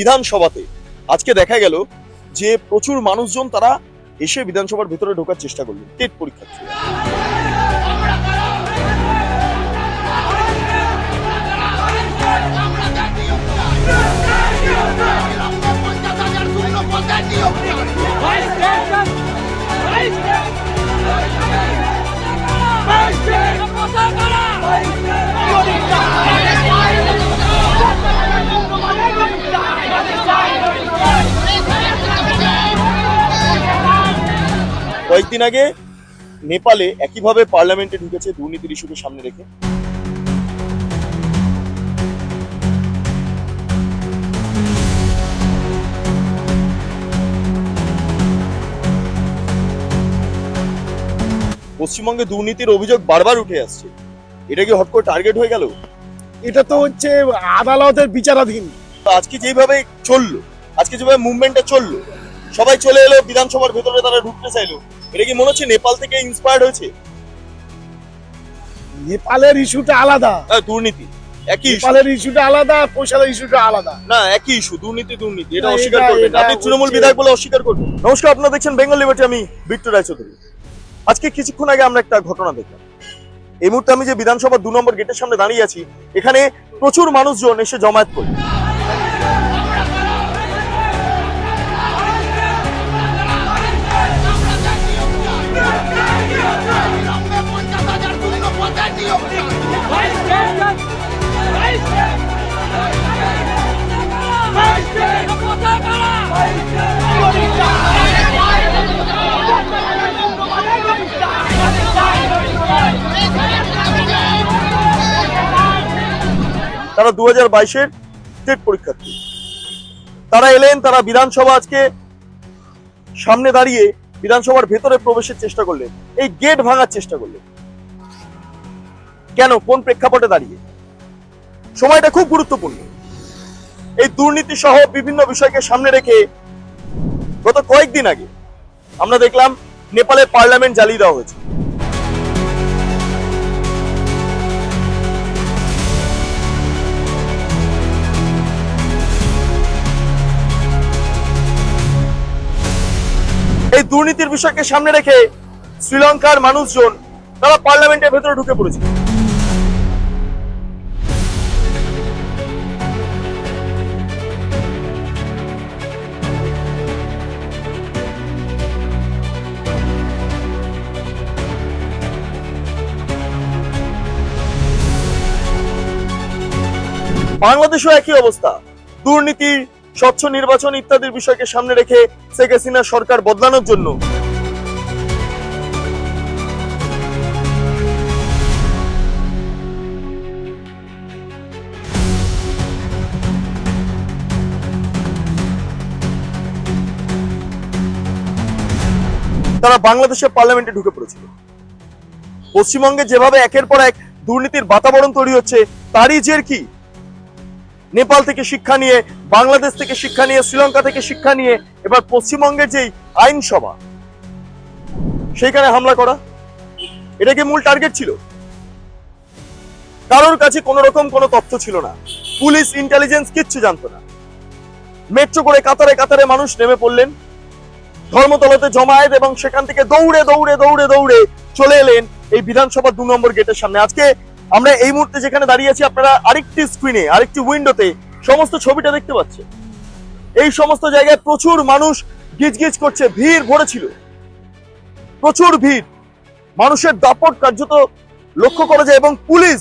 বিধানসভাতে। আজকে দেখা গেল যে প্রচুর মানুষজন তারা এসে বিধানসভার ভিতরে ঢোকার চেষ্টা করলেন, টেট পরীক্ষার্থী কয়েকদিন আগে নেপালে একইভাবে পার্লামেন্টে ঢুকেছে দুর্নীতির ইস্যুকে সামনে রেখে। পশ্চিমবঙ্গে দুর্নীতির অভিযোগ বারবার উঠে আসছে। এটা কি হট করে টার্গেট হয়ে গেল? এটা তো হচ্ছে আদালতের বিচারাধীন। আজকে যেভাবে চলল আজকে যেভাবে মুভমেন্টটা চলল সবাই চলে এলো বিধানসভার ভেতরে তারা ঢুকতে চাইলো এটা কি মনে হচ্ছে নেপাল থেকে ইন্সপায়ার্ড হয়েছে? নেপালের ইস্যুটা আলাদা। হ্যাঁ, দুর্নীতি। একই নেপালের ইস্যুটা আলাদা পয়সার ইস্যুটা আলাদা। না একই ইস্যু দুর্নীতি দুর্নীতি এটা অস্বীকার করবেন। আপনি তৃণমূল বিধায়ক বলে অস্বীকার করবেন। নমস্কার আপনারা দেখছেন বেঙ্গল লিবার্টি আমি বিট্টু রায়চৌধুরী। আজকে কিছুক্ষণ আগে আমরা একটা ঘটনা দেখলাম। এই মুহূর্তে আমি যে বিধানসভার দু নম্বর গেটের সামনে দাঁড়িয়ে আছি এখানে প্রচুর মানুষজন এসে জমায়েত করে তারা দু হাজার বাইশের টেট পরীক্ষার্থী। তারা এলেন, তারা বিধানসভা আজকে সামনে দাঁড়িয়ে বিধানসভার ভেতরে প্রবেশের চেষ্টা করলেন। এই গেট ভাঙার চেষ্টা করলেন। কেন? কোন প্রেক্ষাপটে দাঁড়িয়ে? সময়টা খুব গুরুত্বপূর্ণ। এই দুর্নীতি সহ বিভিন্ন বিষয়কে সামনে রেখে গত কয়েকদিন আগে আমরা দেখলাম, নেপালের পার্লামেন্ট জ্বালিয়ে দেওয়া হয়েছে। দুর্নীতির বিষয়কে সামনে রেখে শ্রীলঙ্কার মানুষজন তারা পার্লামেন্টের ভেতরে ঢুকে পড়েছে। বাংলাদেশও একই অবস্থা। দুর্নীতি স্বচ্ছ নির্বাচন ইত্যাদির বিষয়কে সামনে রেখে শেখ হাসিনা সরকার বদলানোর জন্য। তারা বাংলাদেশের পার্লামেন্টে ঢুকে পড়েছিল। পশ্চিমবঙ্গে যেভাবে একের পর এক দুর্নীতির বাতাবরণ তৈরি হচ্ছে, তারই জের কি? নেপাল থেকে শিক্ষা নিয়ে, বাংলাদেশ থেকে শিক্ষা নিয়ে, শ্রীলঙ্কা থেকে শিক্ষা নিয়ে, এবার পশ্চিমবঙ্গের যেই আইনসভা, সেইখানে হামলা করা, এটা কি মূল টার্গেট ছিল? কারোর কাছে কোনো রকম কোনো তথ্য ছিল না। পুলিশ ইন্টেলিজেন্স কিচ্ছু জানতো না। মেট্রো করে কাতারে কাতারে মানুষ নেমে পড়লেন। ধর্মতলাতে জমায়েত এবং সেখান থেকে দৌড়ে দৌড়ে দৌড়ে দৌড়ে চলে এলেন এই বিধানসভা দু নম্বর গেটের সামনে। আজকে আমরা এই মুহূর্তে যেখানে দাঁড়িয়ে আছি, আপনারা আরেকটি স্ক্রিনে আরেকটি উইন্ডোতে সমস্ত ছবিটা দেখতে পাচ্ছেন। এই সমস্ত জায়গায় প্রচুর মানুষ গিজগিজ করছে, ভিড় ভরেছিল। প্রচুর ভিড়। মানুষের দাপট কার্যত লক্ষ্য করা যায় এবং পুলিশ,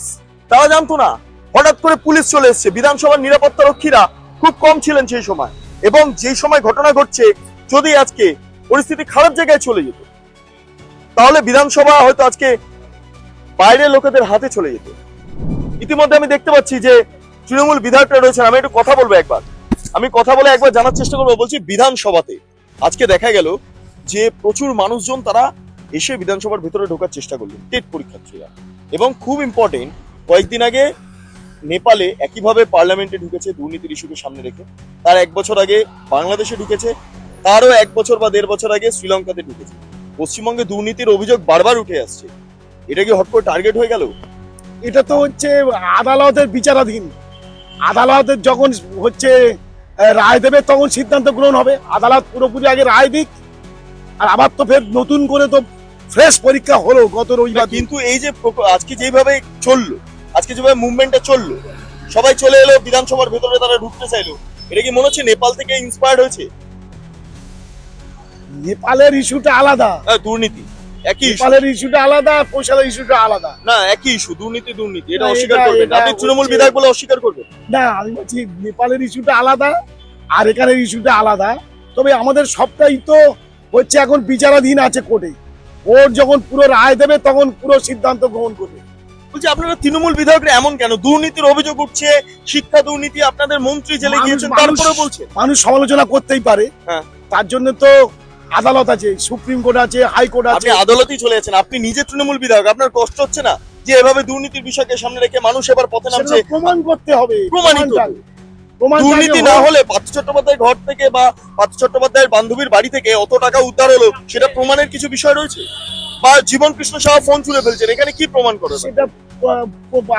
তারা জানতো না, হঠাৎ করে পুলিশ চলে এসেছে। বিধানসভার নিরাপত্তা রক্ষীরা খুব কম ছিলেন সেই সময়। এবং যে সময় ঘটনা ঘটছে, যদি আজকে পরিস্থিতি খারাপ জায়গায় চলে যেত, তাহলে বিধানসভা হয়তো আজকে বাইরের লোকেদের হাতে চলে যেত। ইতিমধ্যে আমি দেখতে পাচ্ছি যে তৃণমূল বিধায়করা রয়েছেন, আমি একটু কথা বলব একবার। আমি কথা বলে একবার জানার চেষ্টা করব, বলছি বিধানসভাতে। আজকে দেখা গেল যে প্রচুর মানুষজন তারা এসে বিধানসভার ভেতরে ঢোকার চেষ্টা করলেন, টেট পরীক্ষার্থীরা। এবং খুব ইম্পর্টেন্ট কয়েকদিন আগে নেপালে একইভাবে পার্লামেন্টে ঢুকেছে দুর্নীতির ইস্যুকে সামনে রেখে। তার এক বছর আগে বাংলাদেশে ঢুকেছে, তারও এক বছর বা দেড় বছর আগে শ্রীলঙ্কাতে ঢুকেছে। পশ্চিমবঙ্গে দুর্নীতির অভিযোগ বারবার উঠে আসছে। এটা কি হট করে টার্গেট হয়ে গেল? এটা তো হচ্ছে আদালতের বিচারাধীন। আদালতের যখন হচ্ছে রায় দেবে তখন সিদ্ধান্ত গ্রহণ হবে। আদালত পুরোপুরি আগে রায় দিক আর আবার তো ফের নতুন করে তো ফ্রেশ পরীক্ষা হলো গত রবিবার। কিন্তু এই যে আজকে যেভাবে চলল আজকে যেভাবে মুভমেন্টটা চলল সবাই চলে এলো বিধানসভার ভেতরে তারা ঢুকতে চাইলো। এটা কি মনে হচ্ছে নেপাল থেকে ইন্সপায়ার্ড হয়েছে? নেপালের ইস্যুটা আলাদা। হ্যাঁ, দুর্নীতি। একই। নেপালের ইস্যুটা আলাদা পয়সালের ইস্যুটা আলাদা। না একই ইস্যু দুর্নীতি দুর্নীতি এটা অস্বীকার করবেন আপনি তৃণমূল বিধায়ক বলে অস্বীকার করবেন। না আমি বলছি নেপালের ইস্যুটা আলাদা আর এখানের ইস্যুটা আলাদা। তবে আমাদের সবটাই তো হচ্ছে এখন বিচারাধীন আছে কোর্টে। ওর যখন পুরো রায় দেবে তখন পুরো সিদ্ধান্ত গ্রহণ করবে। বলছি আপনারা তৃণমূল বিধায়করা এমন কেন? দুর্নীতির অভিযোগ উঠছে শিক্ষা দুর্নীতি আপনাদের মন্ত্রী জেলে গিয়েছেন তারপরে বলছেন। মানুষ সমালোচনা করতেই পারে। হ্যাঁ। তার জন্য তো আদালত আছে সুপ্রিম কোর্ট আছে হাইকোর্ট আছে। আপনি আদালতেই চলে যাচ্ছেন আপনি নিজে তৃণমূল বিধায়ক আপনার কষ্ট হচ্ছে না যে এভাবে দুর্নীতির বিষয়কে সামনে রেখে মানুষ এবার পথে নামছে? প্রমাণ করতে হবে প্রমাণিত দুর্নীতি না হলে পার্থ চট্টোপাধ্যায়ের ঘর থেকে বা পার্থ চট্টোপাধ্যায়ের বান্ধবীর বাড়ি থেকে অত টাকা উদ্ধার হলো সেটা প্রমাণের কিছু বিষয় রয়েছে? বা জীবন কৃষ্ণ সাহা ফোন তুলে ফেলছেন এখানে কি প্রমাণ করে সেটা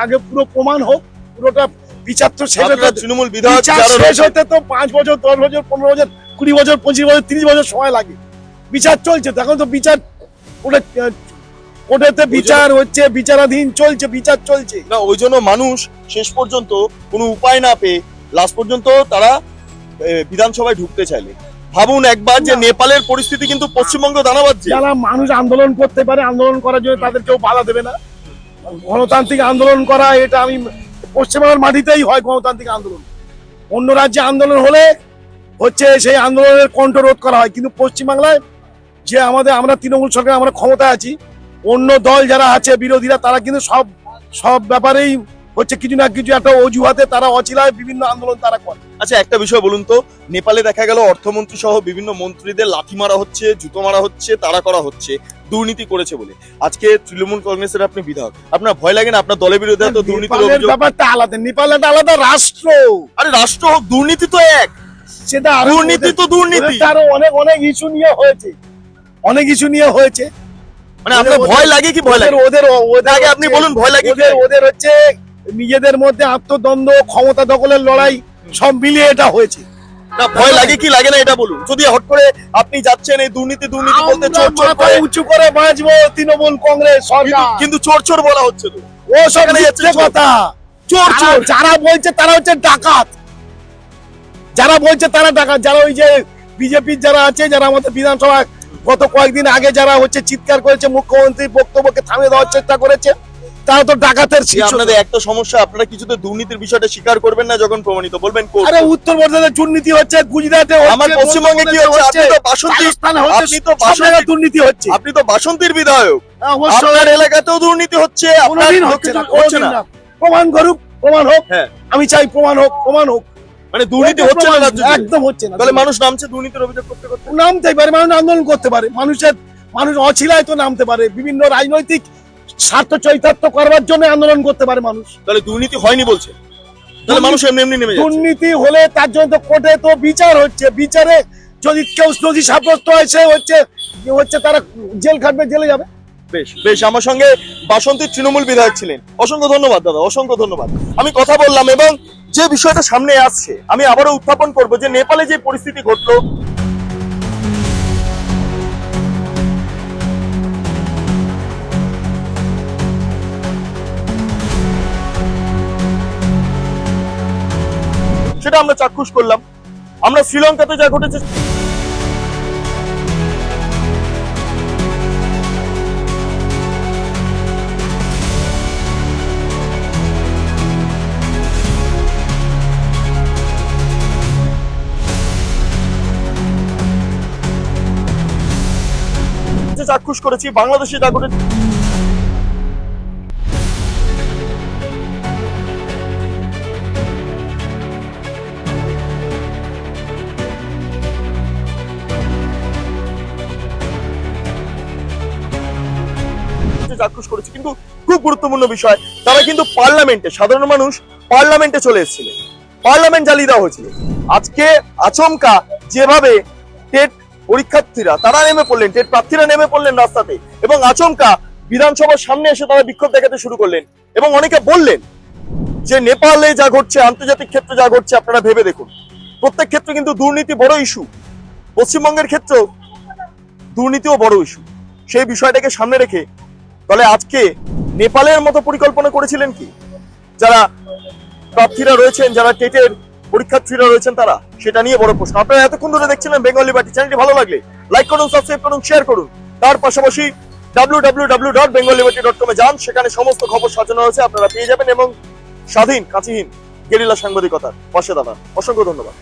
আগে পুরো প্রমাণ হোক পুরোটা বিচার তো হতে তৃণমূল বিধায়ক শেষ হতে তো পাঁচ বছর দশ বছর পনেরো বছর কুড়ি বছর পঁচিশ বছর তিরিশ বছর সময় লাগে। বিচার চলছে তো এখন তো বিচার ওটা কোর্টেতে বিচার হচ্ছে বিচারাধীন চলছে বিচার চলছে। না ওই জন্য মানুষ শেষ পর্যন্ত কোনো উপায় না পেয়ে লাস্ট পর্যন্ত তারা বিধানসভায় ঢুকতে চাইলে। ভাবুন একবার যে নেপালের পরিস্থিতি কিন্তু পশ্চিমবঙ্গ দানা বাজছে যারা মানুষ আন্দোলন করতে পারে আন্দোলন করার জন্য তাদের কেউ বাধা দেবে না। গণতান্ত্রিক আন্দোলন করা এটা আমি পশ্চিমবঙ্গের মাটিতেই হয় গণতান্ত্রিক আন্দোলন। অন্য রাজ্যে আন্দোলন হলে হচ্ছে সেই আন্দোলনের কণ্ঠ রোধ করা হয়। কিন্তু পশ্চিমবাংলায় যে আমাদের আমরা তৃণমূল সরকার আমরা ক্ষমতায় আছি অন্য দল যারা আছে বিরোধীরা তারা কিন্তু সব সব ব্যাপারেই হচ্ছে কিছু না কিছু একটা অজুহাতে তারা অচিলায় বিভিন্ন আন্দোলন তারা করে। আচ্ছা একটা বিষয় বলুন তো নেপালে দেখা গেল অর্থমন্ত্রী সহ বিভিন্ন মন্ত্রীদের লাঠি মারা হচ্ছে জুতো মারা হচ্ছে তাড়া করা হচ্ছে দুর্নীতি করেছে বলে। আজকে তৃণমূল কংগ্রেসের আপনি বিধায়ক। আপনার ভয় লাগে না? আপনার দলের বিরুদ্ধে তো দুর্নীতির ব্যাপারটা আলাদা নেপাল একটা আলাদা রাষ্ট্র। আরে রাষ্ট্র হোক দুর্নীতি তো এক। সেটা দুর্নীতি তো দুর্নীতি। ওদের তো আরও অনেক অনেক ইস্যু নিয়ে হয়েছে। অনেক ইস্যু নিয়ে হয়েছে। মানে আপনার ভয় লাগে কি ভয় লাগে? ওদের আগে আপনি বলুন ভয় লাগে ওদের ওদের হচ্ছে নিজেদের মধ্যে আত্মদ্বন্দ্ব ক্ষমতা দখলের লড়াই সব মিলিয়ে এটা হয়েছে। না ভয় লাগে কি লাগে না এটা বলুন। যদি হট করে আপনি যাচ্ছেন এই দুর্নীতি দুর্নীতি বলতে চোর চোর করে। উঁচু করে বাঁচবো তৃণমূল কংগ্রেস সরকার। কিন্তু চোর চোর বলা হচ্ছে তো। ও সব কথা। চোর চোর। যারা বলছে তারা হচ্ছে ডাকাত। যারা বলছে তারা ডাকাত যারা ওই যে বিজেপির যারা আছে যারা আমাদের বিধানসভা গত কয়েকদিন আগে যারা হচ্ছে চিৎকার করেছে মুখ্যমন্ত্রী বক্তব্যকে থামিয়ে দেওয়ার চেষ্টা করেছে তারা তো ডাকাতের আপনাদের একটা সমস্যা আপনারা কিছুতে দুর্নীতির বিষয়টা স্বীকার করবেন না যখন প্রমাণিত বলবেন আরে উত্তরপ্রদেশে দুর্নীতি হচ্ছে গুজরাটে হচ্ছে আমার পশ্চিমবঙ্গে কি হচ্ছে? আপনি তো বাসন্তী আপনি তো বাসন্তী দুর্নীতি হচ্ছে। আপনি তো বাসন্তীর বিধায়ক। আপনার এলাকাতেও দুর্নীতি হচ্ছে আপনার হচ্ছে না। প্রমাণ করুক প্রমাণ হোক হ্যাঁ। আমি চাই প্রমাণ হোক প্রমাণ হোক। মানে দুর্নীতি হচ্ছে না রাজ্য একদম হচ্ছে না। তাহলে মানুষ নামছে দুর্নীতির অভিযোগ করতে করতে? পারে মানুষ আন্দোলন করতে পারে। মানুষের মানুষ অছিলায় তো নামতে পারে। বিভিন্ন রাজনৈতিক স্বার্থ চৈতার্থ করবার জন্য আন্দোলন করতে পারে মানুষ। তাহলে দুর্নীতি হয়নি বলছে? তাহলে মানুষ এমনি এমনি নেমে দুর্নীতি হলে তার জন্য তো কোর্টে তো বিচার হচ্ছে। বিচারে যদি কেউ দোষী সাব্যস্ত হয় সে হচ্ছে হচ্ছে তারা জেল খাটবে জেলে যাবে। বেশ বেশ, আমার সঙ্গে বাসন্তীর তৃণমূল বিধায়ক ছিলেন। অসংখ্য ধন্যবাদ, দাদা, অসংখ্য ধন্যবাদ। আমি কথা বললাম এবং যে বিষয়টা সামনে আসছে, আমি আবারও উত্থাপন করব যে নেপালে যে পরিস্থিতি ঘটলো, সেটা আমরা চাক্ষুষ করলাম। আমরা শ্রীলঙ্কাতে যা ঘটেছে চাক্ষুষ করেছি, বাংলাদেশে যা করেছে, কিন্তু খুব গুরুত্বপূর্ণ বিষয়, তারা কিন্তু পার্লামেন্টে, সাধারণ মানুষ পার্লামেন্টে চলে এসেছিল পার্লামেন্ট জ্বালিয়ে দেওয়া হয়েছিল। আজকে আচমকা যেভাবে টেট পরীক্ষার্থীরা, তারা নেমে পড়লেন টেট প্রার্থীরা নেমে পড়লেন রাস্তাতে এবং আচমকা বিধানসভার সামনে এসে তারা বিক্ষোভ দেখাতে শুরু করলেন এবং অনেকে বললেন যে নেপালে যা ঘটছে, আন্তর্জাতিক ক্ষেত্রে যা ঘটছে, আপনারা ভেবে দেখুন। প্রত্যেক ক্ষেত্রে কিন্তু দুর্নীতি বড় ইস্যু পশ্চিমবঙ্গের ক্ষেত্রেও দুর্নীতিও বড় ইস্যু সেই বিষয়টাকে সামনে রেখে তাহলে আজকে নেপালের মতো পরিকল্পনা করেছিলেন কি? যারা প্রার্থীরা রয়েছেন, যারা টেটের পরীক্ষার্থীরা রয়েছেন তারা। সেটা নিয়ে বড় প্রশ্ন। আপনারা এতক্ষণ ধরে দেখছিলেন বেঙ্গলি বাটি চ্যানেলটি ভালো লাগলে লাইক করুন সাবস্ক্রাইব করুন শেয়ার করুন। তার পাশাপাশি W W dot Bengal dot যান, সেখানে সমস্ত খবর সাজানো হয়েছে আপনারা পেয়ে যাবেন এবং স্বাধীন কাছিহীন গেরিলা সাংবাদিকতার পাশে দাঁড়ান। অসংখ্য ধন্যবাদ।